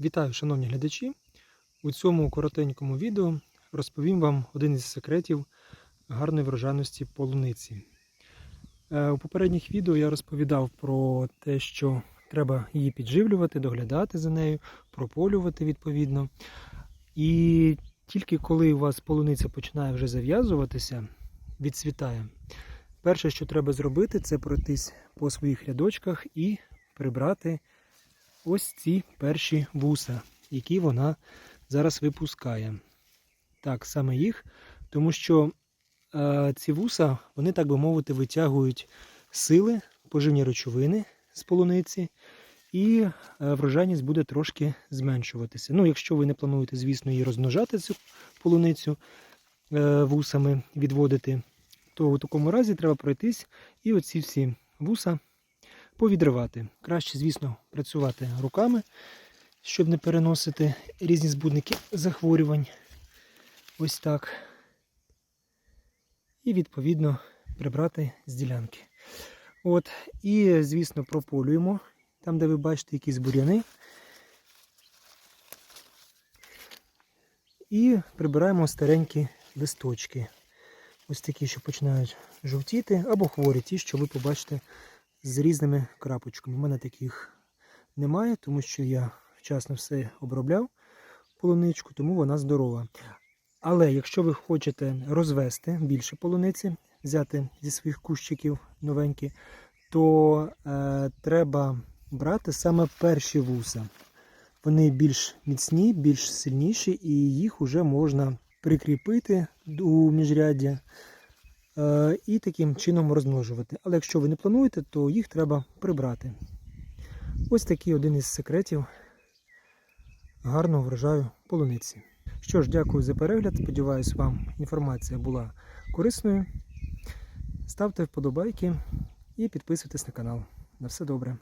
Вітаю, шановні глядачі! У цьому коротенькому відео розповім вам один із секретів гарної врожайності полуниці. Е, У попередніх відео я розповідав про те, що треба її підживлювати, доглядати за нею, прополювати відповідно. І тільки коли у вас полуниця починає вже зав'язуватися, відцвітає, перше, що треба зробити, це пройтись по своїх рядочках і прибрати ось ці перші вуса, які вона зараз випускає. Так, саме їх, тому що е, ці вуса, вони, так би мовити, витягують сили, поживні речовини з полуниці, і е, врожайність буде трошки зменшуватися. Ну, якщо ви не плануєте, звісно, її розмножати, цю полуницю е, вусами відводити, то у такому разі треба пройтись і оці всі вуса повідривати. Краще, звісно, працювати руками, щоб не переносити різні збудники захворювань. Ось так. І відповідно прибрати з ділянки. От, і, звісно, прополюємо там, де ви бачите якісь бур'яни. І прибираємо старенькі листочки. Ось такі, що починають жовтіти, або хворі, ті, що ви побачите з різними крапочками. У мене таких немає, тому що я вчасно все обробляв полуничку, тому вона здорова. Але якщо ви хочете розвести більше полуниці, взяти зі своїх кущиків новенькі, то е, треба брати саме перші вуса. Вони більш міцні, більш сильніші, і їх вже можна прикріпити у міжряддя і таким чином розмножувати. Але якщо ви не плануєте, то їх треба прибрати. Ось такий один із секретів гарного врожаю полуниці. Що ж, дякую за перегляд. Сподіваюсь, вам інформація була корисною. Ставте вподобайки і підписуйтесь на канал. На все добре.